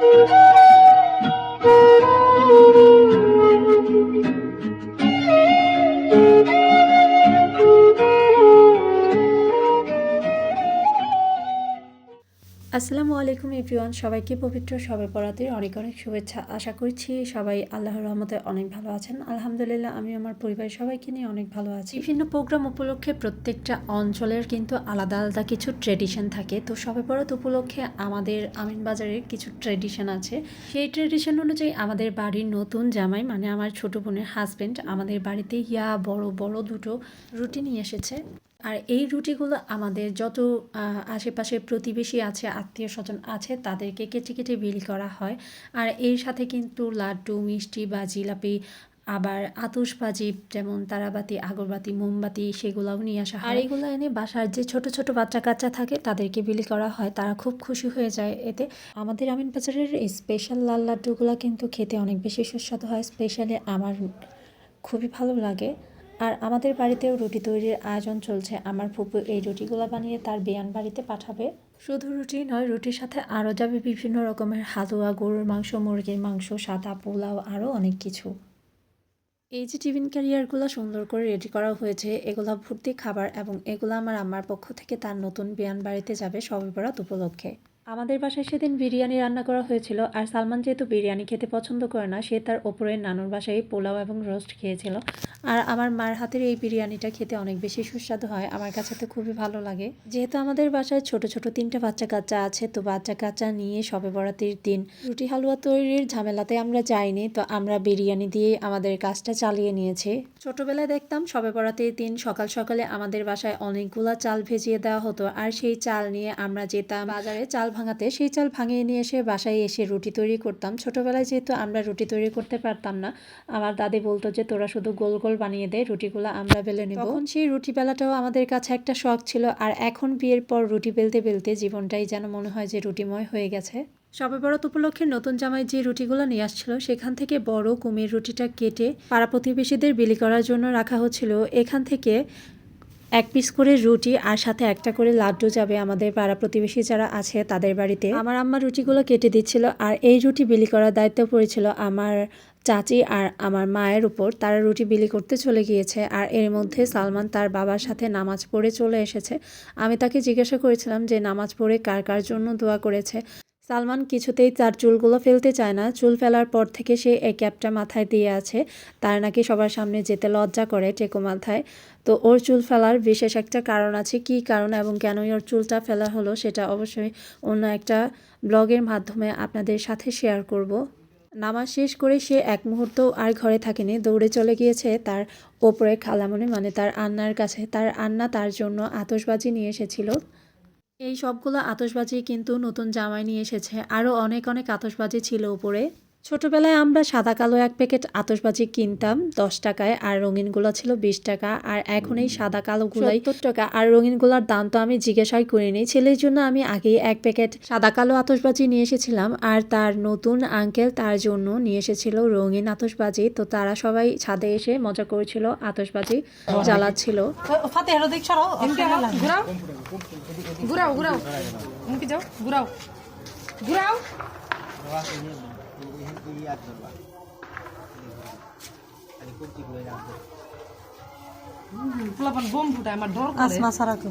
thank you আসসালামু আলাইকুম everyone, সবাইকে পবিত্র সবে পড়াতে অনেক অনেক শুভেচ্ছা। আশা করছি সবাই আল্লাহর রহমতে অনেক ভালো আছেন। আলহামদুলিল্লাহ, আমি আমার পরিবারের সবাইকে নিয়ে অনেক ভালো আছি। বিভিন্ন প্রোগ্রাম উপলক্ষে প্রত্যেকটা অঞ্চলের কিন্তু আলাদা আলাদা কিছু ট্রেডিশন থাকে। তো সবে পড়াত উপলক্ষে আমাদের আমিন বাজারের কিছু ট্রেডিশন আছে। সেই ট্রেডিশন অনুযায়ী আমাদের বাড়ির নতুন জামাই মানে আমার ছোট বোনের হাজবেন্ড, আমাদের বাড়িতে ইয়া বড় বড় দুটো রুটি নিয়ে এসেছে। আর এই রুটিগুলো আমাদের যত আশেপাশে প্রতিবেশী আছে, আত্মীয় স্বজন আছে, তাদেরকে কেটে কেটে বিলি করা হয়। আর এর সাথে কিন্তু লাড্ডু, মিষ্টি বা জিলাপি, আবার আতশবাজি যেমন তারাবাতি, আগরবাতি, মোমবাতি সেগুলোও নিয়ে আসা হয়। আর এগুলো এনে বাসার যে ছোট ছোট বাচ্চা কাচ্চা থাকে, তাদেরকে বিলি করা হয়। তারা খুব খুশি হয়ে যায় এতে। আমাদের আমিন বাজারের স্পেশাল লাল লাড্ডুগুলো কিন্তু খেতে অনেক বেশি সুস্বাদু হয়। স্পেশালি আমার খুবই ভালো লাগে। আর আমাদের বাড়িতেও রুটি তৈরির আয়োজন চলছে। আমার ফুপু এই রুটিগুলো বানিয়ে তার বিয়ান বাড়িতে পাঠাবে। শুধু রুটি নয়, রুটির সাথে আরও যাবে বিভিন্ন রকমের হালুয়া, গরুর মাংস, মুরগির মাংস, সাদা পোলাও, আরও অনেক কিছু। এই যে টিফিন ক্যারিয়ারগুলো সুন্দর করে রেডি করা হয়েছে, এগুলো ভর্তি খাবার এবং এগুলো আমার আমার পক্ষ থেকে তার নতুন বিয়ান বাড়িতে যাবে সবে বরাত উপলক্ষে। আমাদের বাসায় সেদিন বিরিয়ানি রান্না করা হয়েছিল, আর সালমান যেহেতু বিরিয়ানি খেতে পছন্দ করে না, সে তার ওপরের নানুর বাসায় পোলাও এবং রোস্ট খেয়েছিল। আর আমার মার হাতের এই বিরিয়ানিটা খেতে অনেক বেশি সুস্বাদু হয়, আমার কাছে তো খুবই ভালো লাগে। যেহেতু আমাদের বাসায় ছোট ছোট তিনটা বাচ্চা কাচ্চা আছে, তো বাচ্চা কাচ্চা নিয়ে সবে বরাতের দিন রুটি হালুয়া তৈরির ঝামেলাতে আমরা যাইনি, তো আমরা বিরিয়ানি দিয়ে আমাদের কাজটা চালিয়ে নিয়েছি। ছোটবেলায় দেখতাম সবে বরাতের দিন সকাল সকালে আমাদের বাসায় অনেকগুলা চাল ভেজিয়ে দেওয়া হতো, আর সেই চাল নিয়ে আমরা যেতাম বাজারে চাল ভাঙাতে সেই চাল ভাঙিয়ে নিয়ে এসে বাসায় এসে রুটি তৈরি করতাম। ছোটবেলায় যেহেতু আমরা রুটি তৈরি করতে পারতাম না, আমার দাদি বলতো যে, তোরা শুধু গোল গোল বানিয়ে দে, রুটিগুলো আমরা বেলে নেব। তখন সেই রুটি বেলাটাও আমাদের কাছে একটা শখ ছিল, আর এখন বিয়ের পর রুটি বেলতে বেলতে জীবনটাই যেন মনে হয় যে, রুটিময় হয়ে গেছে। সবে বরাত উপলক্ষে নতুন জামাই যে রুটিগুলো নিয়ে আসছিল, সেখান থেকে বড় কুমির রুটিটা কেটে পাড়া প্রতিবেশীদের বিলি করার জন্য রাখা হচ্ছিল। এখান থেকে এক পিস করে রুটি আর সাথে একটা করে লাড্ডু যাবে আমাদের পাড়া প্রতিবেশী যারা আছে তাদের বাড়িতে। আমার আম্মা রুটিগুলো কেটে দিচ্ছিল আর এই রুটি বিলি করার দায়িত্ব পড়েছিল আমার চাচি আর আমার মায়ের উপর। তারা রুটি বিলি করতে চলে গিয়েছে আর এর মধ্যে সালমান তার বাবার সাথে নামাজ পড়ে চলে এসেছে। আমি তাকে জিজ্ঞাসা করেছিলাম যে নামাজ পড়ে কার কার জন্য দোয়া করেছে। সালমান কিছুতেই তার চুলগুলো ফেলতে চায় না। চুল ফেলার পর থেকে সে এই ক্যাপটা মাথায় দিয়ে আছে। তার নাকি সবার সামনে যেতে লজ্জা করে টেকো মাথায়। তো ওর চুল ফেলার বিশেষ একটা কারণ আছে। কি কারণ এবং কেনই ওর চুলটা ফেলা হলো সেটা অবশ্যই অন্য একটা ব্লগের মাধ্যমে আপনাদের সাথে শেয়ার করব। নামাজ শেষ করে সে এক মুহূর্ত আর ঘরে থাকেনি। দৌড়ে চলে গিয়েছে তার ওপরে খালামনে মানে তার আন্নার কাছে। তার আন্না তার জন্য আতসবাজি নিয়ে এসেছিল। এই সবগুলো আতশবাজি কিন্তু নতুন জামাই নিয়ে এসেছে। আরও অনেক অনেক আতসবাজি ছিল উপরে। ছোটবেলায় আমরা সাদা কালো এক প্যাকেট আতশবাজি কিনতাম দশ টাকায় আর রঙিনগুলো ছিল বিশ টাকা আর এখন এই সাদা কালোগুলাই সত্তর টাকা। আর রঙিনগুলার দাম তো আমি জিজ্ঞাসাই করিনি। ছেলের জন্য আমি আগেই এক প্যাকেট সাদা কালো আতশবাজি নিয়ে এসেছিলাম আর তার নতুন আঙ্কেল তার জন্য নিয়ে এসেছিল রঙিন আতশবাজি। তো তারা সবাই ছাদে এসে মজা করেছিল আতশবাজি জ্বালাচ্ছিল। দেখ সরো এমকে ঘুরাও। ঘুরাও ধরবা কুর্তি ঘুরাও ঘুরাও পোলাপান বোম ফুটায় আমার ডর করে আসমা সারাকে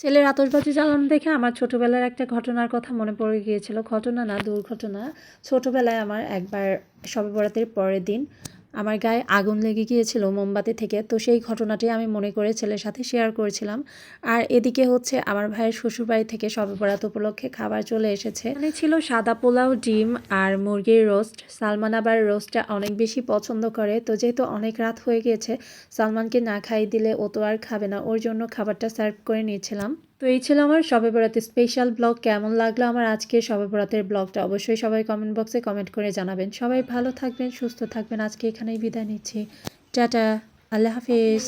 ছেলের আতশবাজি জ্বালানো দেখে আমার ছোটবেলার একটা ঘটনার কথা মনে পড়ে গিয়েছিল। ঘটনা না দুর্ঘটনা। ছোটবেলায় আমার একবার সবে বরাতের পরের দিন আমার গায়ে আগুন লেগে গিয়েছিল মোমবাতি থেকে, তো সেই ঘটনাটি আমি মনে করে ছেলের সাথে শেয়ার করেছিলাম। আর এদিকে হচ্ছে আমার ভাইয়ের শ্বশুরবাড়ি থেকে সবে বরাত উপলক্ষে খাবার চলে এসেছে। মানে ছিল সাদা পোলাও, ডিম আর মুরগির রোস্ট সালমান আবার রোস্টটা অনেক বেশি পছন্দ করে, তো যেহেতু অনেক রাত হয়ে গিয়েছে, সালমানকে না খাইয়ে দিলে ও তো আর খাবে না, ওর জন্য খাবারটা সার্ভ করে নিয়েছিলাম। তো এই ছিল আমার সবে বরাতের স্পেশাল ব্লগ কেমন লাগল আমার আজকে সবে বরাতের ব্লগটা অবশ্যই সবাই কমেন্ট বক্সে কমেন্ট করে জানাবেন। সবাই ভালো থাকবেন, সুস্থ থাকবেন। আজকে এখানেই বিদায় নিচ্ছি। টাটা, আল্লাহ হাফিজ।